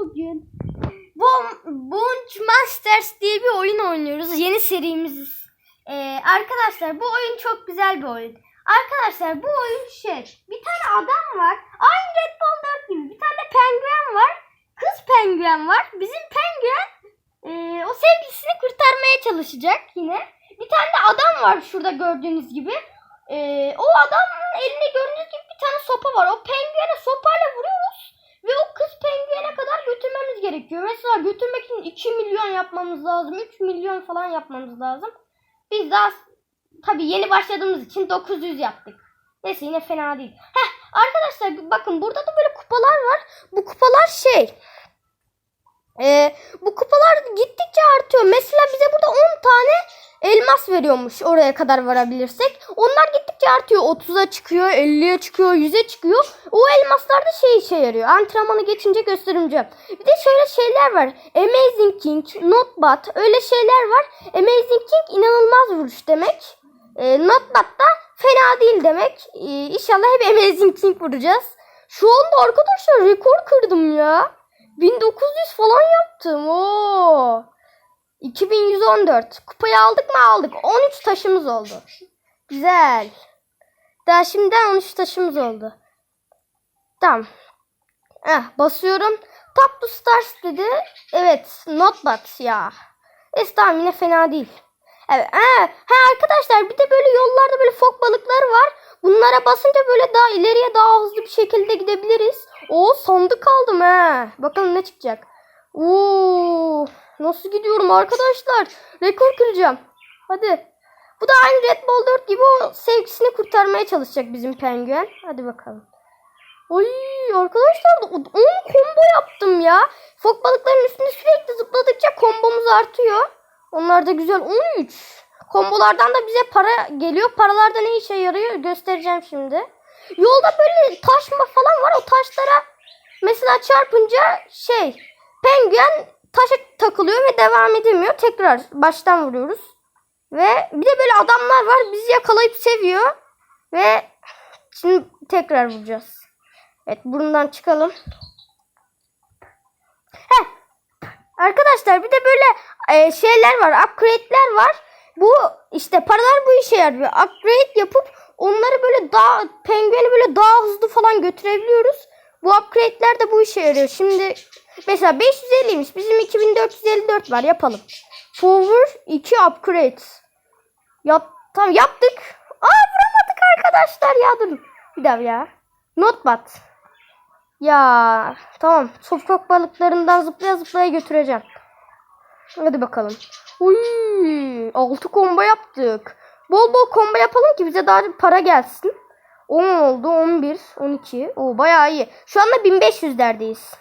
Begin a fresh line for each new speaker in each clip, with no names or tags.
bugün Bunch Masters diye bir oyun oynuyoruz. Yeni serimiz. Ee, arkadaşlar bu oyun çok güzel bir oyun. Arkadaşlar bu oyun şey. Bir tane adam var. Aynı Red Bull 4 gibi. Bir tane penguen var. Kız penguen var. Bizim penguen e, o sevgilisini kurtarmaya çalışacak yine. Bir tane de adam var şurada gördüğünüz gibi. E, o adamın elinde gördüğünüz gibi bir tane sopa var. O penguene sopayla vuruyoruz. Ve o kız penguene kadar götürmemiz gerekiyor. Mesela götürmek için 2 milyon yapmamız lazım. 3 milyon falan yapmamız lazım. Biz daha tabii yeni başladığımız için 900 yaptık. Neyse yine fena değil. Heh arkadaşlar bakın burada da böyle kupalar var. Bu kupalar şey. Ee, bu kupalar gittikçe artıyor. Mesela bize burada 10 tane elmas veriyormuş oraya kadar varabilirsek. Onlar gittikçe artıyor. 30'a çıkıyor, 50'ye çıkıyor, 100'e çıkıyor. O elmaslar da şey işe yarıyor. Antrenmanı geçince göstereceğim. Bir de şöyle şeyler var. Amazing King, Notbot öyle şeyler var. Amazing King inanılmaz vuruş demek. E, Notbot da fena değil demek. E, inşallah hep Amazing King vuracağız. Şu anda arkadaşlar rekor kırdım ya. 1900 falan yaptım. Oo. 2114. Kupayı aldık mı aldık. 13 taşımız oldu. Güzel. Daha şimdiden 13 taşımız oldu. Tamam. Eh, basıyorum. Top to stars dedi. Evet. Not bad ya. Es tamam yine fena değil. Evet. Eh, ha arkadaşlar bir de böyle yollarda böyle fok balıkları var. Bunlara basınca böyle daha ileriye daha hızlı bir şekilde gidebiliriz. O sandık aldım he. Bakalım ne çıkacak. Oo, nasıl gidiyorum arkadaşlar? Rekor kıracağım. Hadi. Bu da aynı Red Bull 4 gibi o sevgisini kurtarmaya çalışacak bizim penguen. Hadi bakalım. Oy arkadaşlar 10 combo yaptım ya. Fok balıkların üstünde sürekli zıpladıkça kombomuz artıyor. Onlar da güzel 13. Kombolardan da bize para geliyor. Paralarda ne işe yarıyor göstereceğim şimdi. Yolda böyle taşma falan var. O taşlara mesela çarpınca şey penguen taşa takılıyor ve devam edemiyor. Tekrar baştan vuruyoruz. Ve bir de böyle adamlar var. Bizi yakalayıp seviyor. Ve şimdi tekrar vuracağız. Evet burundan çıkalım. Heh. Arkadaşlar bir de böyle e, şeyler var. Upgrade'ler var. Bu işte paralar bu işe yarıyor. Upgrade yapıp onları böyle daha pengueni böyle daha hızlı falan götürebiliyoruz. Bu upgrade'ler de bu işe yarıyor. Şimdi mesela 550'ymiş. Bizim 2454 var. Yapalım. Power 2 upgrade. Yap tamam yaptık. Aa vuramadık arkadaşlar ya durun. Bir daha ya. Notbat. Ya tamam. Sofok balıklarından zıplaya zıplaya götüreceğim. Hadi bakalım. Uy, 6 combo yaptık. Bol bol combo yapalım ki bize daha para gelsin. 10 oldu, 11, 12. Oo bayağı iyi. Şu anda 1500'lerdeyiz.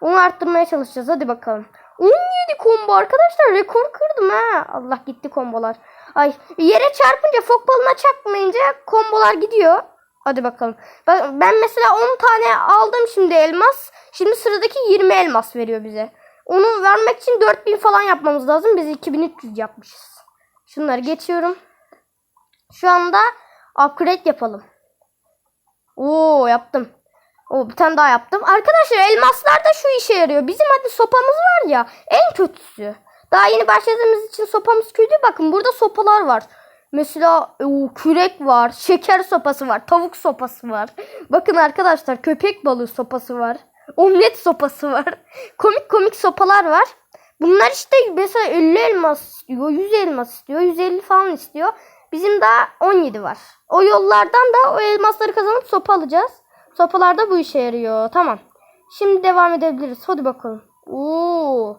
Onu arttırmaya çalışacağız. Hadi bakalım. 17 combo arkadaşlar. Rekor kırdım ha. Allah gitti kombolar. Ay yere çarpınca fok balına çarpmayınca kombolar gidiyor. Hadi bakalım. Ben mesela 10 tane aldım şimdi elmas. Şimdi sıradaki 20 elmas veriyor bize. Onu vermek için 4000 falan yapmamız lazım. Biz 2300 yapmışız. Şunları geçiyorum. Şu anda upgrade yapalım. Oo yaptım. Oo bir tane daha yaptım. Arkadaşlar elmaslar da şu işe yarıyor. Bizim hadi sopamız var ya en kötüsü. Daha yeni başladığımız için sopamız kötü. Bakın burada sopalar var. Mesela o, kürek var, şeker sopası var, tavuk sopası var. Bakın arkadaşlar köpek balığı sopası var. Omlet sopası var. Komik komik sopalar var. Bunlar işte mesela 50 elmas istiyor, 100 elmas istiyor, 150 falan istiyor. Bizim daha 17 var. O yollardan da o elmasları kazanıp sopa alacağız. Sopalar da bu işe yarıyor. Tamam. Şimdi devam edebiliriz. Hadi bakalım. Oo.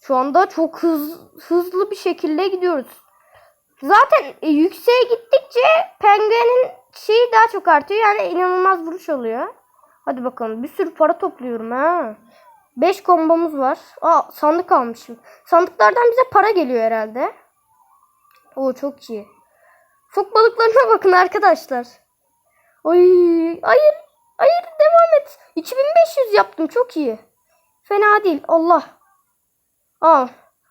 Şu anda çok hız, hızlı bir şekilde gidiyoruz. Zaten e, yükseğe gittikçe penguenin şeyi daha çok artıyor. Yani inanılmaz vuruş oluyor. Hadi bakalım. Bir sürü para topluyorum ha. 5 kombomuz var. Aa sandık almışım. Sandıklardan bize para geliyor herhalde. Oo çok iyi. Fok balıklarına bakın arkadaşlar. Oy, hayır. Hayır devam et. 2500 yaptım çok iyi. Fena değil. Allah. Aa.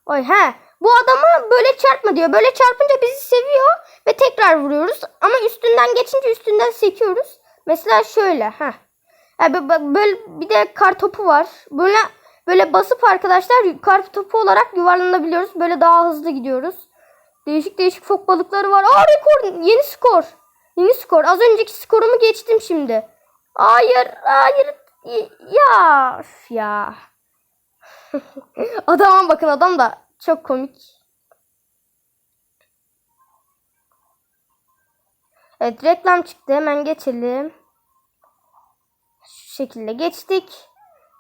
Ay he. Bu adama böyle çarpma diyor. Böyle çarpınca bizi seviyor ve tekrar vuruyoruz. Ama üstünden geçince üstünden sekiyoruz. Mesela şöyle. ha. Yani bö- bö- böyle bir de kar topu var. Böyle böyle basıp arkadaşlar kar topu olarak yuvarlanabiliyoruz. Böyle daha hızlı gidiyoruz. Değişik değişik fok balıkları var. Aa rekor. Yeni skor. Yeni skor. Az önceki skorumu geçtim şimdi. Hayır. Hayır. Ya. ya. Adama bakın adam da çok komik. Evet reklam çıktı. Hemen geçelim. Şu şekilde geçtik.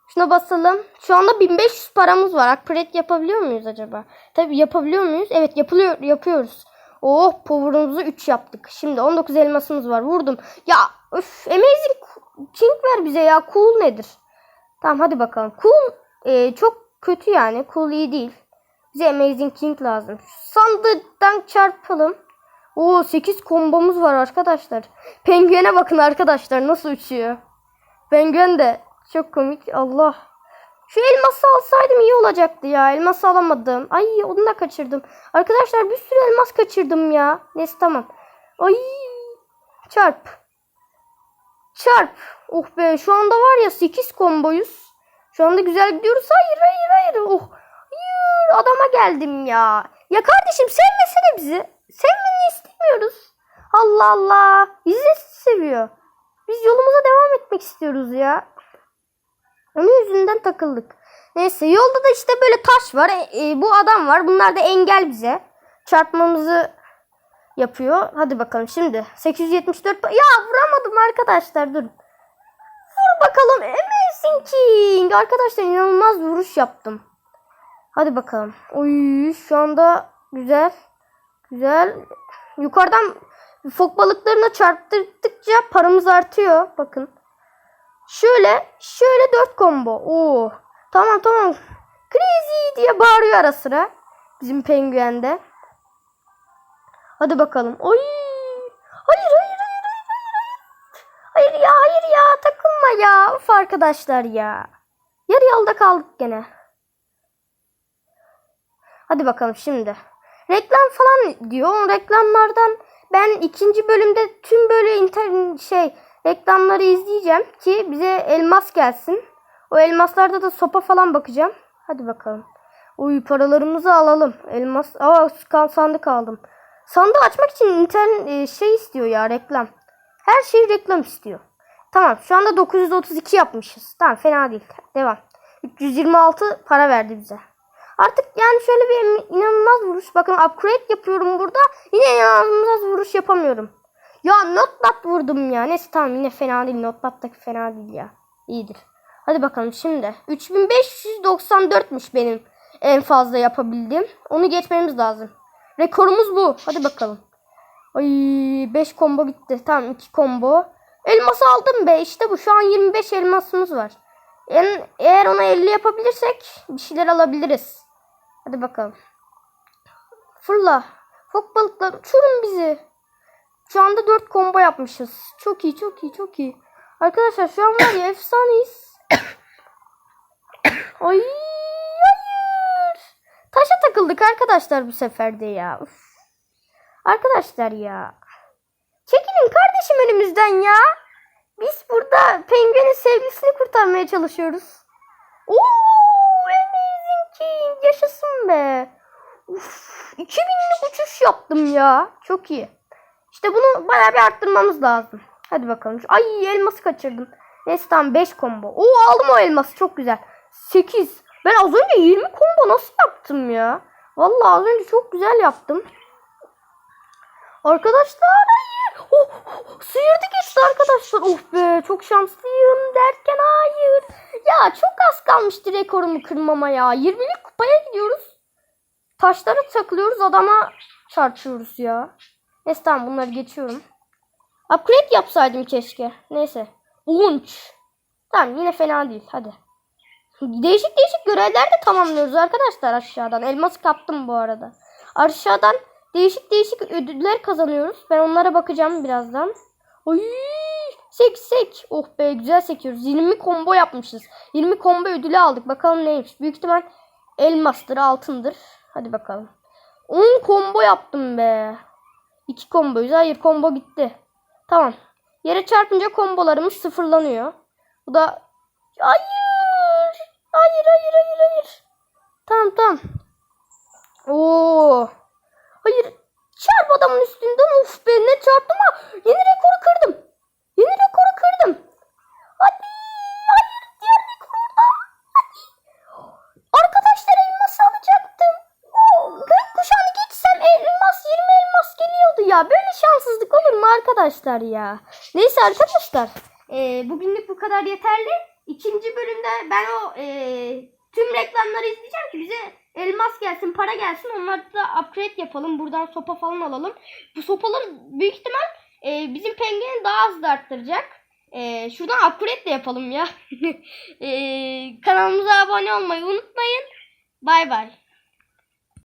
Şuna basalım. Şu anda 1500 paramız var. Upgrade yapabiliyor muyuz acaba? Tabii yapabiliyor muyuz? Evet yapılıyor yapıyoruz. Oh power'ımızı 3 yaptık. Şimdi 19 elmasımız var. Vurdum. Ya öf amazing king ver bize ya. Cool nedir? Tamam hadi bakalım. Cool e, çok kötü yani. Cool iyi değil. Bize amazing king lazım. Sandıktan çarpalım. Oo 8 kombomuz var arkadaşlar. Penguene bakın arkadaşlar nasıl uçuyor. Penguen de çok komik. Allah. Şu elması alsaydım iyi olacaktı ya. Elması alamadım. Ay onu da kaçırdım. Arkadaşlar bir sürü elmas kaçırdım ya. Neyse tamam. Ay. Çarp. Çarp. Oh be şu anda var ya 8 komboyuz. Şu anda güzel gidiyoruz. Hayır hayır hayır. Oh. Hayır adama geldim ya. Ya kardeşim sevmesene bizi. Sevmeni istemiyoruz. Allah Allah. Bizi seviyor. Biz yolumuza devam etmek istiyoruz ya. Onun yüzünden takıldık. Neyse yolda da işte böyle taş var. E, e, bu adam var. Bunlar da engel bize. Çarpmamızı yapıyor. Hadi bakalım şimdi. 874. pa- Ya vuramadım arkadaşlar dur. Vur bakalım. Amazing King. Arkadaşlar inanılmaz vuruş yaptım. Hadi bakalım. Oy şu anda güzel. Güzel. Yukarıdan fok balıklarına çarptırdıkça paramız artıyor. Bakın. Şöyle, şöyle dört combo. Oo. Tamam tamam. Crazy diye bağırıyor ara sıra. Bizim penguen de. Hadi bakalım. Oy. Hayır hayır hayır hayır hayır. Hayır ya hayır ya takılma ya. Uf arkadaşlar ya. Yarı yolda kaldık gene. Hadi bakalım şimdi. Reklam falan diyor. Reklamlardan ben ikinci bölümde tüm böyle internet şey reklamları izleyeceğim ki bize elmas gelsin. O elmaslarda da sopa falan bakacağım. Hadi bakalım. Uy paralarımızı alalım. Elmas. Aa kan sandık aldım. Sandığı açmak için internet e, şey istiyor ya reklam. Her şey reklam istiyor. Tamam şu anda 932 yapmışız. Tamam fena değil. Devam. 326 para verdi bize. Artık yani şöyle bir inanılmaz vuruş. Bakın upgrade yapıyorum burada. Yine inanılmaz vuruş yapamıyorum. Ya notbat vurdum ya. Neyse tamam yine fena değil. Notbat da fena değil ya. İyidir. Hadi bakalım şimdi. 3594'müş benim en fazla yapabildiğim. Onu geçmemiz lazım. Rekorumuz bu. Hadi bakalım. Ay 5 combo bitti. Tamam 2 combo. Elması aldım be. İşte bu. Şu an 25 elmasımız var. En, eğer ona 50 yapabilirsek bir şeyler alabiliriz. Hadi bakalım. Fırla. Fok balıklar uçurun bizi. Şu anda 4 combo yapmışız. Çok iyi çok iyi çok iyi. Arkadaşlar şu an var ya efsaneyiz. Ay hayır. Taşa takıldık arkadaşlar bu sefer de ya. Üf. Arkadaşlar ya. Çekilin kardeşim önümüzden ya. Biz burada penguenin sevgilisini kurtarmaya çalışıyoruz. Oo, amazing king. Yaşasın be. Uf, 2000'lik uçuş yaptım ya. Çok iyi. İşte bunu bayağı bir arttırmamız lazım. Hadi bakalım. Ay elması kaçırdım. Neyse tamam 5 combo. Oo aldım o elması çok güzel. 8. Ben az önce 20 combo nasıl yaptım ya? Vallahi az önce çok güzel yaptım. Arkadaşlar hayır. Oh, oh, sıyırdı geçti arkadaşlar. Oh be çok şanslıyım derken hayır. Ya çok az kalmıştı rekorumu kırmama ya. 20'lik kupaya gidiyoruz. Taşlara takılıyoruz adama çarpıyoruz ya. Neyse tamam bunları geçiyorum. Upgrade yapsaydım keşke. Neyse. Unç. Tamam yine fena değil. Hadi. Değişik değişik görevler de tamamlıyoruz arkadaşlar aşağıdan. Elması kaptım bu arada. Aşağıdan değişik değişik ödüller kazanıyoruz. Ben onlara bakacağım birazdan. Oy! Sek sek. Oh be güzel sekiyoruz. 20 combo yapmışız. 20 combo ödülü aldık. Bakalım neymiş. Büyük ihtimal elmastır, altındır. Hadi bakalım. 10 combo yaptım be. 2 komboyuz. Hayır combo gitti. Tamam. Yere çarpınca kombolarımız sıfırlanıyor. Bu da hayır. Hayır hayır hayır hayır. Tamam tamam. Oo. Hayır. Çarp adamın üstünden. Of be ne çarptım ha. Yeni arkadaşlar ya? Neyse arkadaşlar. e, bugünlük bu kadar yeterli. İkinci bölümde ben o e, tüm reklamları izleyeceğim ki bize elmas gelsin, para gelsin. Onları da upgrade yapalım. Buradan sopa falan alalım. Bu sopaları büyük ihtimal e, bizim pengueni daha da arttıracak. E, şuradan upgrade de yapalım ya. e, kanalımıza abone olmayı unutmayın. Bay bay.